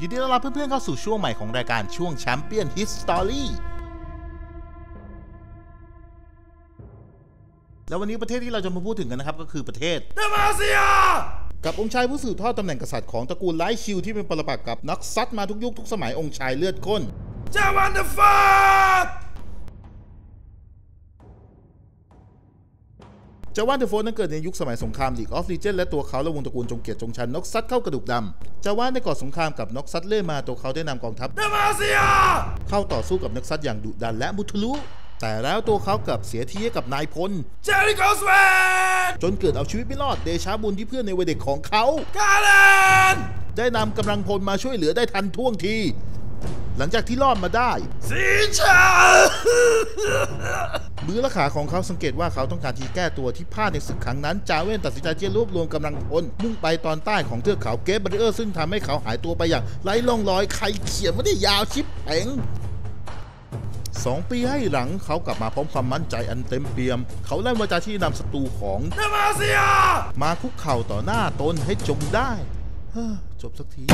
ยินดีต้อนรับเพื่อนๆเข้าสู่ช่วงใหม่ของรายการช่วงแชมเปี้ยนฮิสตอรี่แล้ววันนี้ประเทศที่เราจะมาพูดถึงกันนะครับ ก็คือประเทศเดมาเซีย กับองค์ชายผู้สืบทอดตำแหน่งกษัตริย์ของตระกูลไลชิวที่เป็นปรปักษ์กับนักซัดมาทุกยุคทุกสมัยองค์ชายเลือดข้นจาวันเดอะฟัดจาว่านเดอะโฟนนั้นเกิดในยุคสมัยสงครามลีกออฟลีเจนและตัวเขาและวงตระกูลจงเกียรติจงชันนกซัดเข้ากระดูกดำ จาว่านได้ก่อสงครามกับนกซัดเล่มาตัวเขาได้นำกองทัพเดมาเซียเข้าต่อสู้กับนักซัดอย่างดุดันและมุทะลุแต่แล้วตัวเขากลับเสียทีให้กับนายพลเจริโกสเวนจนเกิดเอาชีวิตไม่รอดเดชาบุญที่เพื่อนในวัยเด็กของเขากาเลนได้นำกำลังพลมาช่วยเหลือได้ทันท่วงที หลังจากที่รอดมาได้สีชา มือและขาของเขาสังเกตว่าเขาต้องการที่แก้ตัวที่พลาดในศึกครั้งนั้นจาเว่นตัดสินใจที่จะรวบรวมกำลังพลมุ่งไปตอนใต้ของเทือกเขาเกฟบริเออร์ซึ่งทำให้เขาหายตัวไปอย่างไร้ร่องรอยใครเขียนไม่ได้ยาวชิบเป๋งสองปีให้หลังเขากลับมาพร้อมความมั่นใจอันเต็มเปี่ยม เขาไล่วาจาที่นำศัตรูของเดมาเซีย มาคุกเข่าต่อหน้าตนให้จงได้เฮ้อจบสักที